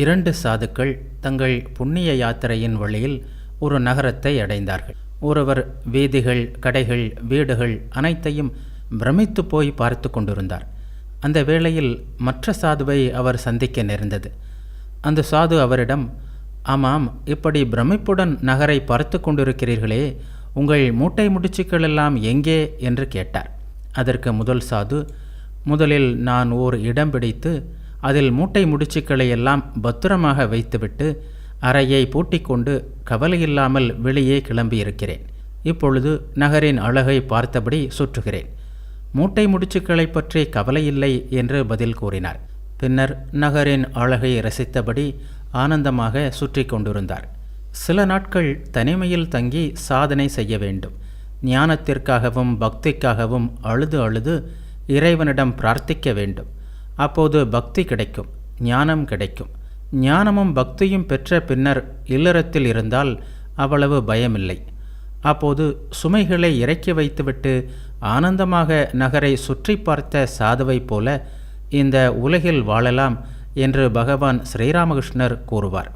இரண்டு சாதுக்கள் தங்கள் புண்ணிய யாத்திரையின் வழியில் ஒரு நகரத்தை அடைந்தார்கள். ஒருவர் வீதிகள் கடைகள் வீடுகள் அனைத்தையும் பிரமித்து போய் பார்த்து கொண்டிருந்தார். அந்த வேளையில் மற்ற சாதுவை அவர் சந்திக்க நேர்ந்தது. அந்த சாது அவரிடம் ஆமாம் இப்படி பிரமிப்புடன் நகரை பார்த்து கொண்டிருக்கிறீர்களே உங்கள் மூட்டை முடிச்சுக்களெல்லாம் எங்கே? என்று கேட்டார். அதற்கு முதல் சாது முதலில் நான் ஓர் இடம் பிடித்து அதில் மூட்டை முடிச்சுக்களை எல்லாம் பத்திரமாக வைத்துவிட்டு அறையை பூட்டிக்கொண்டு கவலையில்லாமல் வெளியே கிளம்பியிருக்கிறேன். இப்பொழுது நகரின் அழகை பார்த்தபடி சுற்றுகிறேன். மூட்டை முடிச்சுக்களை பற்றி கவலையில்லை என்று பதில் கூறினார். பின்னர் நகரின் அழகை ரசித்தபடி ஆனந்தமாக சுற்றி கொண்டிருந்தார். சில நாட்கள் தனிமையில் தங்கி சாதனை செய்ய வேண்டும். ஞானத்திற்காகவும் பக்திக்காகவும் அழுது அழுது இறைவனிடம் பிரார்த்திக்க வேண்டும். அப்போது பக்தி கிடைக்கும் ஞானம் கிடைக்கும். ஞானமும் பக்தியும் பெற்ற பின்னர் இல்லறத்தில் இருந்தால் அவ்வளவு பயமில்லை. அப்போது சுமைகளை இறக்கி வைத்துவிட்டு ஆனந்தமாக நகரை சுற்றி பார்த்த சாதுவைப் போல இந்த உலகில் வாழலாம் என்று பகவான் ஸ்ரீராமகிருஷ்ணர் கூறுவார்.